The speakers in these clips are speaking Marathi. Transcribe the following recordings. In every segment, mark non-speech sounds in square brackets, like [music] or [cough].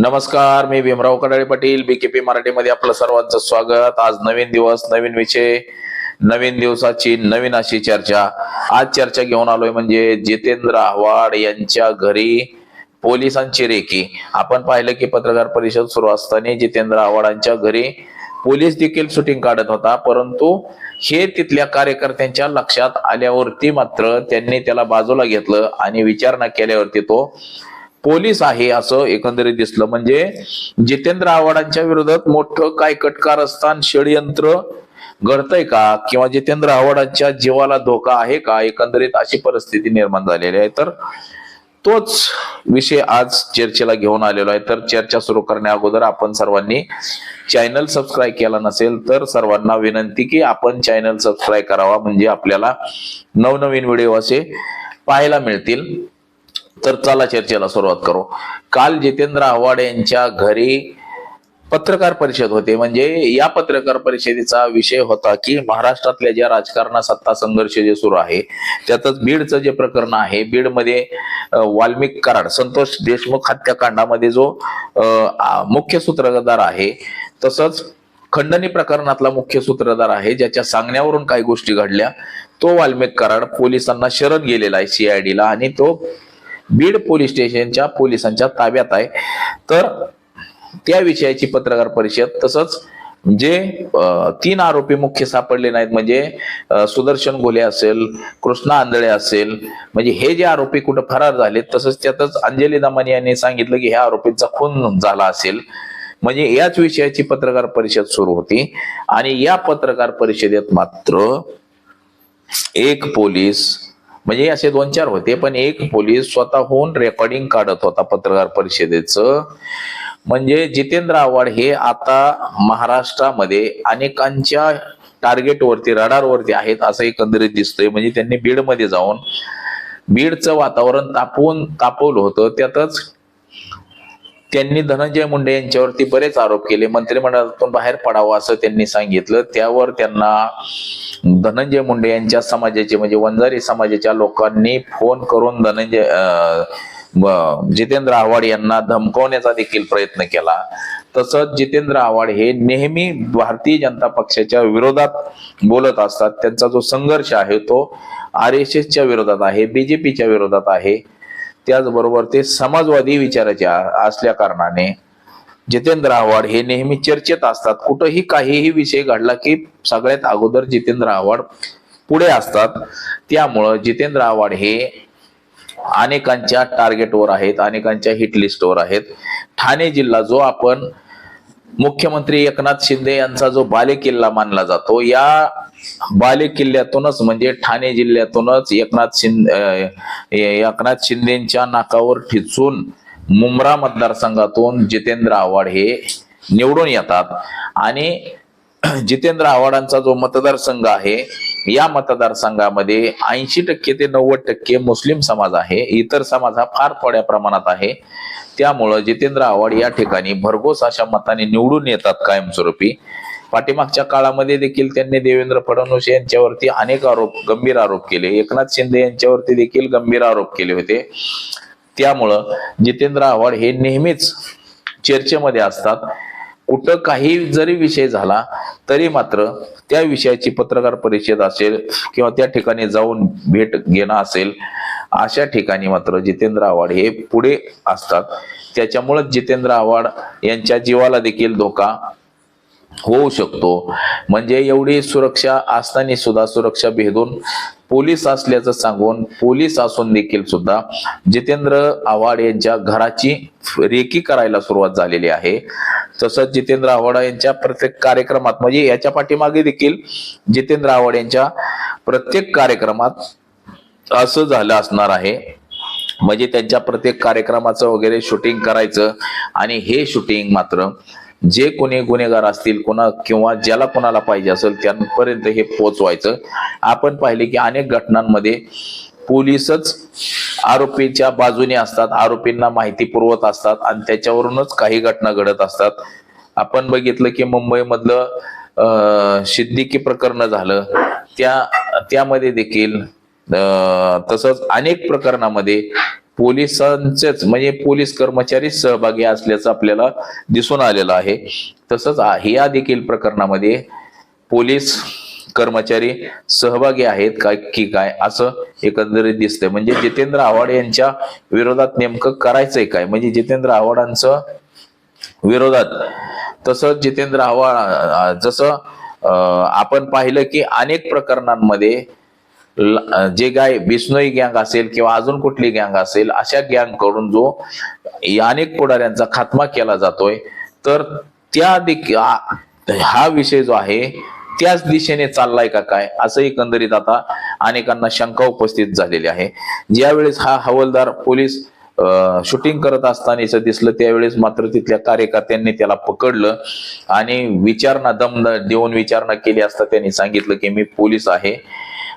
नमस्कार मी भीमराव कडाळे पाटील बीकेपी मराठीमध्ये आपलं सर्वांचं स्वागत. आज नवीन दिवस नवीन विषय नवीन दिवसाची नवीन अशी चर्चा. आज चर्चा घेऊन आलोय म्हणजे जितेंद्र आव्हाड यांच्या घरी पोलिसांची रेकी. आपण पाहिलं की पत्रकार परिषद सुरू असताना जितेंद्र आव्हाडांच्या घरी पोलीस देखील शूटिंग काढत होता. परंतु हे तिथल्या कार्यकर्त्यांच्या लक्षात आल्यावरती मात्र त्यांनी त्याला बाजूला घेतलं आणि विचारणा केल्यावरती तो पोलीस आहे असं एकंदरीत दिसलं. म्हणजे जितेंद्र आव्हाडांच्या विरोधात मोठं काय कटकारस्थान षडयंत्र घडतंय का? किंवा जितेंद्र आव्हाडांच्या जीवाला धोका आहे का? एकंदरीत अशी परिस्थिती निर्माण झालेली आहे. तर तोच विषय आज चर्चेला घेऊन आलेलो आहे. तर चर्चा सुरू करण्या अगोदर आपण सर्वांनी चॅनल सबस्क्राईब केला नसेल तर सर्वांना विनंती की आपण चॅनल सबस्क्राईब करावा. म्हणजे आपल्याला नवनवीन व्हिडिओ असे पाहायला मिळतील. तर चला चर्चेला सुरुवात करू. काल जितेंद्र आव्हाड यांच्या घरी पत्रकार परिषद होते. म्हणजे या पत्रकार परिषदेचा विषय होता की महाराष्ट्रातल्या ज्या राजकारणा सत्ता संघर्ष जे सुरू आहे त्यातच बीडचं जे प्रकरण आहे बीडमध्ये वाल्मिक कराड संतोष देशमुख हत्याकांडामध्ये जो मुख्य सूत्रधार आहे तसंच खंडणी प्रकरणातला मुख्य सूत्रधार आहे ज्याच्या सांगण्यावरून काही गोष्टी घडल्या तो वाल्मिक कराड पोलिसांना शरण गेलेला आहे सीआयडीला आणि तो बीड पोलीस स्टेशनच्या पोलिसांच्या ताब्यात आहे. तर त्या विषयाची पत्रकार परिषद तसंच जे तीन आरोपी मुख्य सापडले नाहीत म्हणजे सुदर्शन घोले असेल कृष्णा आंधळे असेल म्हणजे हे जे आरोपी कुठं फरार झाले तसंच त्यातच अंजली दमानी यांनी सांगितलं की ह्या आरोपींचा खून झाला असेल. म्हणजे याच विषयाची पत्रकार परिषद सुरू होती आणि या पत्रकार परिषदेत मात्र एक पोलीस म्हणजे असे दोन चार होते पण एक पोलीस स्वतःहून रेकॉर्डिंग काढत होता पत्रकार परिषदेचं. म्हणजे जितेंद्र आव्हाड हे आता महाराष्ट्रामध्ये अनेकांच्या टार्गेटवरती रडारवरती आहेत असं एकंदरीत दिसतोय. म्हणजे त्यांनी बीडमध्ये जाऊन बीडचं वातावरण तापवून तापवलं होतं. त्यातच त्यांनी धनंजय मुंडे यांच्यावरती बरेच आरोप केले. मंत्रिमंडळातून बाहेर पडावं असं त्यांनी सांगितलं. त्यावर त्यांना धनंजय मुंडे यांच्या समाजाचे म्हणजे वंजारी समाजाच्या लोकांनी फोन करून धनंजय जितेंद्र आव्हाड यांना धमकवण्याचा देखील प्रयत्न केला. तसंच जितेंद्र आव्हाड हे नेहमी भारतीय जनता पक्षाच्या विरोधात बोलत असतात. त्यांचा जो संघर्ष आहे तो आर एस एसच्या विरोधात आहे बीजेपीच्या विरोधात आहे. त्याचबरोबर ते समाजवादी विचाराचे असल्या कारणाने जितेंद्र आव्हाड हे नेहमी चर्चेत असतात. कुठंही काहीही विषय घडला की सगळ्यात अगोदर जितेंद्र आव्हाड पुढे असतात. त्यामुळं जितेंद्र आव्हाड हे अनेकांच्या टार्गेटवर आहेत अनेकांच्या हिटलिस्टवर आहेत. ठाणे जिल्हा जो आपण मुख्यमंत्री एकनाथ शिंदे यांचा जो बालेकिल्ला मानला जातो या बालेकिल्ल्यातूनच म्हणजे ठाणे जिल्ह्यातूनच एकनाथ शिंदे एकनाथ शिंदेच्या नाकावर ठिचून मुंब्रा मतदारसंघातून जितेंद्र आव्हाड हे निवडून येतात. आणि [clears throat] जितेंद्र आव्हाडांचा जो मतदारसंघ आहे या मतदारसंघामध्ये ऐंशी टक्के ते नव्वद टक्के मुस्लिम समाज आहे. इतर समाज हा फार थोड्या प्रमाणात आहे. त्यामुळं जितेंद्र आव्हाड या ठिकाणी भरघोस अशा मताने निवडून येतात कायमस्वरूपी. पाठीमागच्या काळामध्ये देखील त्यांनी देवेंद्र फडणवीस यांच्यावरती अनेक आरोप गंभीर आरोप केले. एकनाथ शिंदे यांच्यावरती देखील गंभीर आरोप केले होते. त्यामुळं जितेंद्र आव्हाड हे नेहमीच चर्चेमध्ये असतात. कुठं काही जरी विषय झाला तरी मात्र त्या विषयाची पत्रकार परिषद असेल किंवा त्या ठिकाणी जाऊन भेट घेणं असेल अशा ठिकाणी मात्र जितेंद्र आव्हाड हे पुढे असतात. त्याच्यामुळेच जितेंद्र आव्हाड यांच्या जीवाला देखील धोका होऊ शकतो. म्हणजे एवढी सुरक्षा असताना सुद्धा सुरक्षा भेदून पोलीस असल्याचं सांगून पोलीस असून देखील सुद्धा जितेंद्र आव्हाड यांच्या घराची रेकी करायला सुरुवात झालेली आहे. तसंच जितेंद्र आव्हाड यांच्या प्रत्येक कार्यक्रमात म्हणजे याच्या पाठीमागे देखील जितेंद्र आव्हाड यांच्या प्रत्येक कार्यक्रमात असं झालं असणार आहे. म्हणजे त्यांच्या प्रत्येक कार्यक्रमाचं वगैरे शूटिंग करायचं आणि हे शूटिंग मात्र जे कोणी गुन्हेगार असतील कोणा किंवा ज्याला कोणाला पाहिजे असेल त्यांपर्यंत हे पोचवायचं आपण पाहिले की अनेक घटनांमध्ये पोलीसच आरोपीच्या बाजूने असतात आरोपींना माहिती पुरवत असतात आणि त्याच्यावरूनच काही घटना घडत असतात. आपण बघितलं की मुंबईमधलं अं, सिद्दीकी प्रकरण झालं. त्या त्यामध्ये देखील तसंच अनेक प्रकरणामध्ये पोलिसांचेच म्हणजे पोलीस कर्मचारीच सहभागी असल्याचं आपल्याला दिसून आलेलं आहे. तसंच ह्या देखील प्रकरणामध्ये पोलीस कर्मचारी सहभागी आहेत काय की काय असं एकंदरीत दिसतंय. म्हणजे जितेंद्र आव्हाड यांच्या विरोधात नेमकं करायचंय काय? म्हणजे जितेंद्र आव्हाडांचं विरोधात. तसंच जितेंद्र आव्हाड जसं आपण पाहिलं की अनेक प्रकरणांमध्ये जे काय बिस्नोई गँग असेल किंवा अजून कुठली गँग असेल अशा गँग करून जो अनेक पुढाऱ्यांचा खात्मा केला जातोय तर त्या हा विषय जो आहे त्याच दिशेने चाललाय का काय? असं एकंदरीत आता अनेकांना शंका उपस्थित झालेली आहे. ज्यावेळेस हा हवालदार पोलीस शूटिंग करत असतानाच दिसलं त्यावेळेस मात्र तिथल्या कार्यकर्त्यांनी त्याला पकडलं आणि विचारणा दम देऊन विचारणा केली असता त्यांनी सांगितलं की मी पोलीस आहे.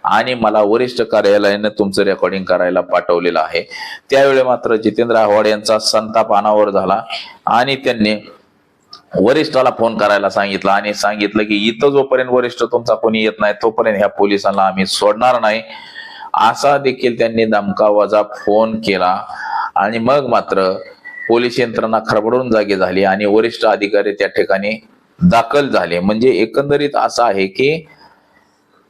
आणि मला वरिष्ठ कार्यालयानं तुमचं रेकॉर्डिंग करायला पाठवलेलं आहे. त्यावेळी मात्र जितेंद्र आव्हाड यांचा संताप अनावर झाला आणि त्यांनी वरिष्ठाला फोन करायला सांगितलं आणि सांगितलं की इथं जोपर्यंत वरिष्ठ तुमचा कोणी येत नाही तोपर्यंत ह्या पोलिसांना आम्ही सोडणार नाही. असा देखील त्यांनी दमका फोन केला आणि मग मात्र पोलीस यंत्रणा खरबडून जागी झाली आणि वरिष्ठ अधिकारी त्या ठिकाणी दाखल झाले. म्हणजे एकंदरीत असं आहे की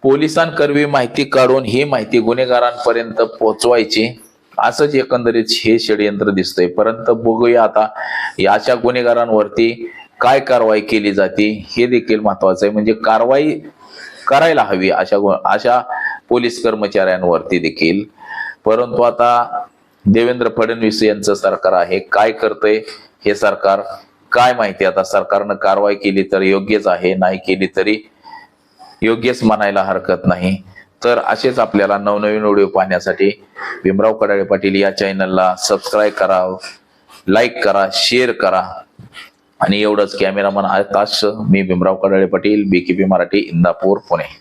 पोलिसांकरवी माहिती काढून ही माहिती गुन्हेगारांपर्यंत पोहोचवायची असंच एकंदरीत हे षडयंत्र दिसतंय. परंतु बघूया आता या अशा गुन्हेगारांवरती काय कारवाई केली जाते हे देखील महत्वाचं आहे. म्हणजे कारवाई करायला हवी अशा गु- अशा पोलीस कर्मचाऱ्यांवरती देखील. परंतु आता देवेंद्र फडणवीस यांचं सरकार आहे काय करतंय हे सरकार? काय माहिती? आता सरकारनं कारवाई केली तर योग्यच आहे नाही केली तरी योग्यच म्हणायला हरकत नाही. तर असेच आपल्याला नवनवीन व्हिडिओ पाहण्यासाठी भीमराव कडाळे पाटील या चॅनलला सबस्क्राईब करा लाईक करा शेअर करा. आणि एवढंच. कॅमेरामन आकाश मी भीमराव कडाळे पाटील बीकेपी मराठी इंदापूर पुणे.